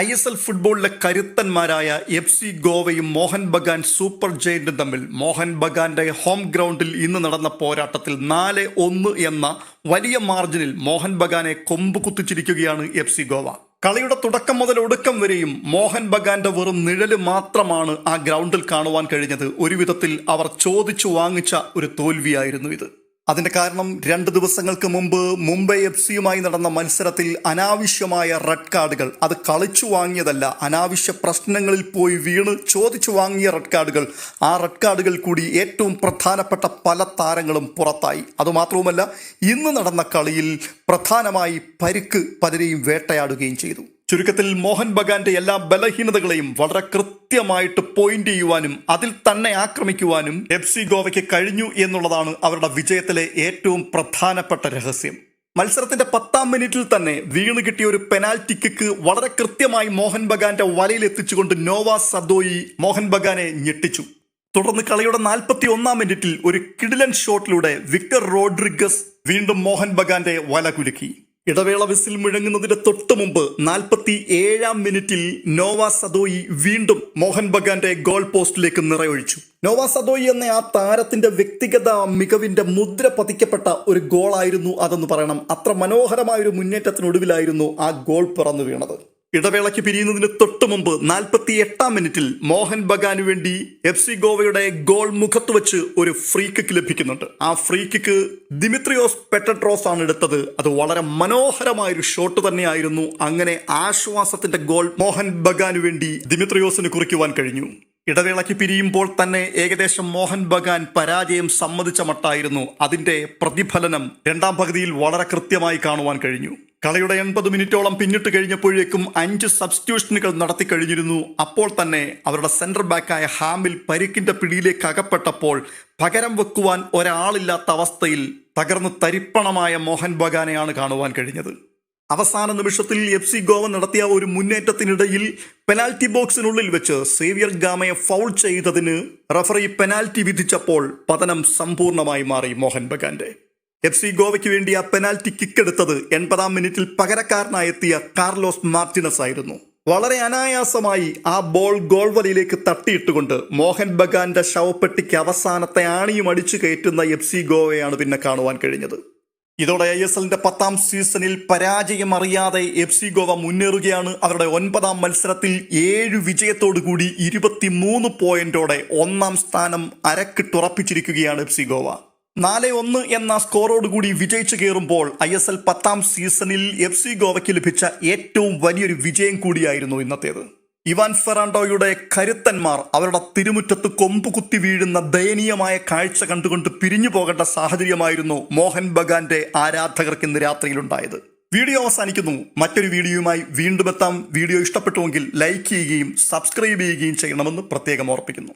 I S L ഫുട്ബോളിലെ കരുത്തന്മാരായ F C ഗോവയും മോഹൻ ബഗാൻ സൂപ്പർ ജയന്റും തമ്മിൽ മോഹൻ ബഗാന്റെ ഹോം ഗ്രൗണ്ടിൽ ഇന്ന് നടന്ന പോരാട്ടത്തിൽ നാല് ഒന്ന് എന്ന വലിയ മാർജിനിൽ മോഹൻ ബഗാനെ കൊമ്പ് കുത്തിച്ചിരിക്കുകയാണ് എഫ് സി ഗോവ. കളിയുടെ തുടക്കം മുതൽ ഒടുക്കം വരെയും മോഹൻ ബഗാന്റെ വെറും നിഴൽ മാത്രമാണ് ആ ഗ്രൗണ്ടിൽ കാണുവാൻ കഴിഞ്ഞത്. ഒരുവിധത്തിൽ അവർ ചോദിച്ചു വാങ്ങിച്ച ഒരു തോൽവിയായിരുന്നു ഇത്. അതിന്റെ കാരണം രണ്ട് ദിവസങ്ങൾക്ക് മുമ്പ് മുംബൈ എഫ് സിയുമായി നടന്ന മത്സരത്തിൽ അനാവശ്യമായ റെഡ് കാർഡുകൾ. അത് കളിച്ചു വാങ്ങിയതല്ല അനാവശ്യ പ്രശ്നങ്ങളിൽ പോയി വീണ് ചോദിച്ചു വാങ്ങിയ റെഡ് കാർഡുകൾ. ആ റെഡ് കാർഡുകൾ കൂടി ഏറ്റവും പ്രധാനപ്പെട്ട പല താരങ്ങളും പുറത്തായി. അതുമാത്രവുമല്ല ഇന്ന് നടന്ന കളിയിൽ പ്രധാനമായി പരിക്ക് പലരെയും വേട്ടയാടുകയും ചെയ്തു. ചുരുക്കത്തിൽ മോഹൻ ബഗാന്റെ എല്ലാ ബലഹീനതകളെയും വളരെ കൃത്യമായിട്ട് പോയിന്റ് ചെയ്യുവാനും അതിൽ തന്നെ ആക്രമിക്കുവാനും എഫ് സി ഗോവയ്ക്ക് കഴിഞ്ഞു എന്നുള്ളതാണ് അവരുടെ വിജയത്തിലെ ഏറ്റവും പ്രധാനപ്പെട്ട രഹസ്യം. മത്സരത്തിന്റെ പത്താം മിനിറ്റിൽ തന്നെ വീണ് കിട്ടിയ ഒരു പെനാൽറ്റി കിക്ക് വളരെ കൃത്യമായി മോഹൻ ബഗാന്റെ വലയിൽ എത്തിച്ചുകൊണ്ട് നോവ സദോയി മോഹൻ ബഗാനെ ഞെട്ടിച്ചു. തുടർന്ന് കളിയുടെ നാൽപ്പത്തി ഒന്നാം മിനിറ്റിൽ ഒരു കിഡിലൻ ഷോട്ടിലൂടെ വിക്ടർ റോഡ്രിഗസ് വീണ്ടും മോഹൻ ബഗാന്റെ വല കുലുക്കി. ഇടവേള വിസിൽ മുഴങ്ങുന്നതിന് തൊട്ടു മുമ്പ് നാൽപ്പത്തി ഏഴാം മിനിറ്റിൽ നോവ സദോയി വീണ്ടും മോഹൻ ബഗാന്റെ ഗോൾ പോസ്റ്റിലേക്ക് നിറയൊഴിച്ചു. നോവ സദോയി എന്ന ആ താരത്തിന്റെ വ്യക്തിഗത മികവിന്റെ മുദ്ര പതിക്കപ്പെട്ട ഒരു ഗോളായിരുന്നു അതെന്ന് പറയണം. അത്ര മനോഹരമായ ഒരു മുന്നേറ്റത്തിനൊടുവിലായിരുന്നു ആ ഗോൾ പിറന്നു വീണത്. ഇടവേളയ്ക്ക് പിരിയുന്നതിന് തൊട്ടു മുമ്പ് നാൽപ്പത്തി എട്ടാം മിനിറ്റിൽ മോഹൻ ബഗാനു വേണ്ടി എഫ് സി ഗോവയുടെ ഗോൾ മുഖത്ത് വെച്ച് ഒരു ഫ്രീ കിക്ക് ലഭിക്കുന്നുണ്ട്. ആ ഫ്രീ കിക്ക് ദിമിത്രിയോസ് പെട്ടട്രോസ് ആണ് എടുത്തത്. അത് വളരെ മനോഹരമായ ഒരു ഷോട്ട് തന്നെയായിരുന്നു. അങ്ങനെ ആശ്വാസത്തിന്റെ ഗോൾ മോഹൻ ബഗാനു വേണ്ടി ദിമിത്രിയോസിന് കുറിക്കുവാൻ കഴിഞ്ഞു. ഇടവേളയ്ക്ക് പിരിയുമ്പോൾ തന്നെ ഏകദേശം മോഹൻ ബഗാൻ പരാജയം സമ്മതിച്ച മട്ടായിരുന്നു. അതിന്റെ പ്രതിഫലനം രണ്ടാം പകുതിയിൽ വളരെ കൃത്യമായി കാണുവാൻ കഴിഞ്ഞു. കളിയുടെ എൺപത് മിനിറ്റോളം പിന്നിട്ട് കഴിഞ്ഞപ്പോഴേക്കും അഞ്ച് സബ്സ്റ്റിറ്റ്യൂഷനുകൾ നടത്തി കഴിഞ്ഞിരുന്നു. അപ്പോൾ തന്നെ അവരുടെ സെന്റർ ബാക്കായ ഹാമിൽ പരിക്കിന്റെ പിടിയിലേക്ക് അകപ്പെട്ടപ്പോൾ പകരം വെക്കുവാൻ ഒരാളില്ലാത്ത അവസ്ഥയിൽ തകർന്ന് തരിപ്പണമായ മോഹൻ ബഗാനെയാണ് കാണുവാൻ കഴിഞ്ഞത്. അവസാന നിമിഷത്തിൽ എഫ് സി ഗോവ നടത്തിയ ഒരു മുന്നേറ്റത്തിനിടയിൽ പെനാൽറ്റി ബോക്സിനുള്ളിൽ വെച്ച് സേവിയർ ഗാമയെ ഫൗൾ ചെയ്തതിന് റഫറി പെനാൽറ്റി വിധിച്ചപ്പോൾ പതനം സമ്പൂർണമായി മാറി മോഹൻ ബഗാന്റെ. എഫ് സി ഗോവയ്ക്ക് വേണ്ടി ആ പെനാൽറ്റി കിക്ക് എടുത്തത് എൺപതാം മിനിറ്റിൽ പകരക്കാരനായെത്തിയ കാർലോസ് മാർട്ടിനസ് ആയിരുന്നു. വളരെ അനായാസമായി ആ ബോൾ ഗോൾ വലയിലേക്ക് തട്ടിയിട്ടുകൊണ്ട് മോഹൻ ബഗാന്റെ ശവപ്പെട്ടിക്ക് അവസാനത്തെ ആണിയും അടിച്ചു കയറ്റുന്ന എഫ് സി ഗോവയാണ് പിന്നെ കാണുവാൻ കഴിഞ്ഞത്. ഇതോടെ ഐ എസ് എല്ലിന്റെ പത്താം സീസണിൽ പരാജയം അറിയാതെ എഫ് സി ഗോവ മുന്നേറുകയാണ്. അവരുടെ ഒൻപതാം മത്സരത്തിൽ ഏഴ് വിജയത്തോടുകൂടി ഇരുപത്തിമൂന്ന് പോയിന്റോടെ ഒന്നാം സ്ഥാനം അരക്കിട്ടുറപ്പിച്ചിരിക്കുകയാണ് എഫ് സി ഗോവ. നാല് ഒന്ന് എന്ന സ്കോറോടുകൂടി വിജയിച്ചു കയറുമ്പോൾ ഐ എസ് എൽ പത്താം സീസണിൽ എഫ് സി ഗോവയ്ക്ക് ലഭിച്ച ഏറ്റവും വലിയൊരു വിജയം കൂടിയായിരുന്നു ഇന്നത്തേത്. ഇവാൻ ഫെറാണ്ടോയുടെ കരുത്തന്മാർ അവരുടെ തിരുമുറ്റത്ത് കൊമ്പ് കുത്തി വീഴുന്ന ദയനീയമായ കാഴ്ച കണ്ടുകൊണ്ട് പിരിഞ്ഞു പോകേണ്ട സാഹചര്യമായിരുന്നു മോഹൻ ബഗാന്റെ ആരാധകർക്ക് ഇന്ന് രാത്രിയിലുണ്ടായത്. വീഡിയോ അവസാനിക്കുന്നു. മറ്റൊരു വീഡിയോയുമായി വീണ്ടും എത്താം. വീഡിയോ ഇഷ്ടപ്പെട്ടുവെങ്കിൽ ലൈക്ക് ചെയ്യുകയും സബ്സ്ക്രൈബ് ചെയ്യുകയും ചെയ്യണമെന്ന് പ്രത്യേകം ഓർപ്പിക്കുന്നു.